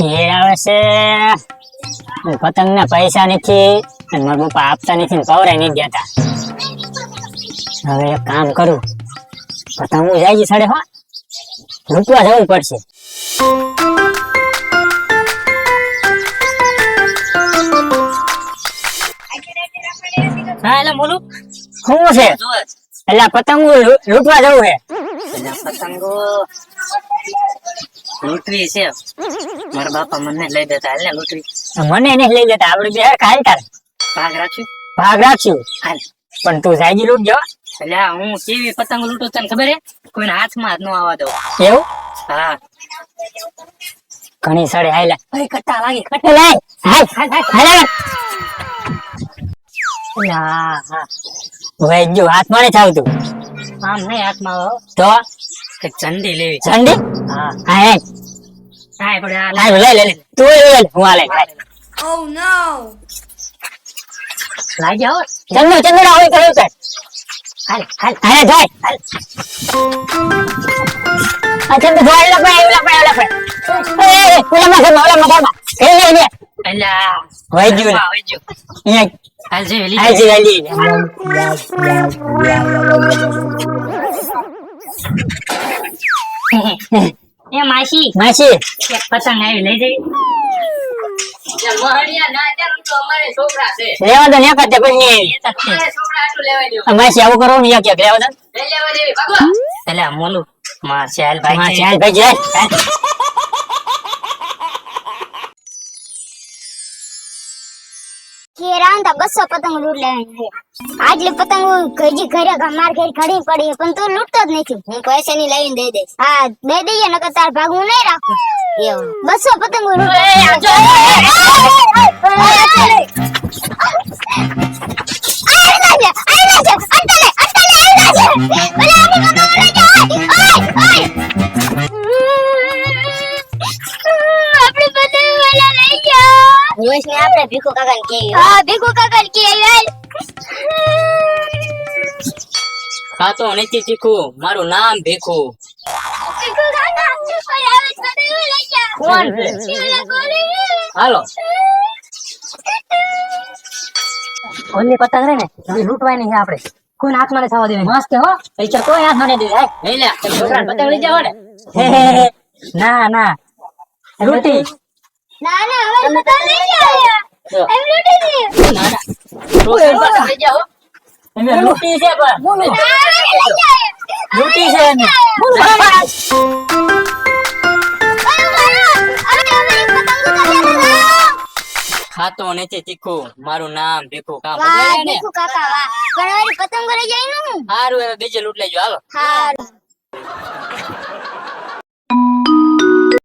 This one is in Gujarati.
ઘેર પતંગ ના પૈસા નથી અને મારા પપ્પા આપતા નથી ને પવરાય નહીં દેતા. હવે એક કામ કરું. પતંગ હું જાય સાડે હા. લૂંટવા જવું પડશે. બોલું. શું છે? એટલે પતંગો લૂંટવા જવું છે. પતંગો મારા બાપા મને લઈ દેતા. હાલ ને લૂંટવી. મને નહીં લઈ લેતા આપણે બે ખાય તાર. ભાગ રાખ્યું ભાગ રાખશું. હાલ. પણ તું જાયજી લૂંટજો એટલે આ હું કેવી પતંગ લૂંટું તને ખબર હે? કોઈના હાથમાં જ નો આવવા દો એવું? હા. ઘણી સડે હાલ્યા અરે કટ્ટા લાગી એટલે લાય. હાલ. હાલ હાલ. હા હા. હાથમાં નથી આવતું આમ નહીં હાથમાં આવો. તો? ચંડી લેવી. ચંડી હા. હા હે હા પડે આ લઈ લે લે તું લઈ લે હું આ લઈ ઓ નો લાગી જાઓ ચંદુ ચંદુ હોય કર્યું કર હાલ હાલ હાલ જાય હાલ અચ્છા તો જોઈ લે પણ એવું લપડે એવું એ એ ઓલા માં ઓલા માં એ લે લે આ વઈ ગયું વઈ ગયું. અહીંયા હાલ જે વેલી હાલ જી લી એ માસી. માસી. પતંગ આવી લઈ જઈ. છોકરા આવું તો બસો પતંગ લૂટ લેવાની આટલી પતંગ ઘજી ઘરે માર ઘેર ઘડી પડી પણ તું લૂટતો જ નથી હું પૈસા ની લઈને દઈ દઈશ હા દઈ દઈએ નકર તાર ભાગ હું નહીં રાખું એવું બસો પતંગ રોશને ભીખુ કાકાને કહીએ હા ભીખુ કાકાને કહીએ ખાતો નથી તીખું મારું નામ ભીખું ભીખુ કાકા તો કોણ છે? શિવલા કોલી હાલો ઓલી પતંગ રે ને તમે લૂંટવાની છે આપણે કોઈ હાથ મારે થવા દેવી મસ્ત હો પૈસા કોઈ હાથમાં મને દેવી હે લે છોકરા પતંગ લઈ જાવ ને ના ના રોટી ના ના હવે પતંગ લઈ જા જો. એમ લૂટી ના ના લઈ છે પણ. લૂંટી છે ખાતો નથી તીખું મારું નામ ભીખું કામ ને? પતંગ હારું હવે બીજે લૂટ લેજો હાલો. હારું.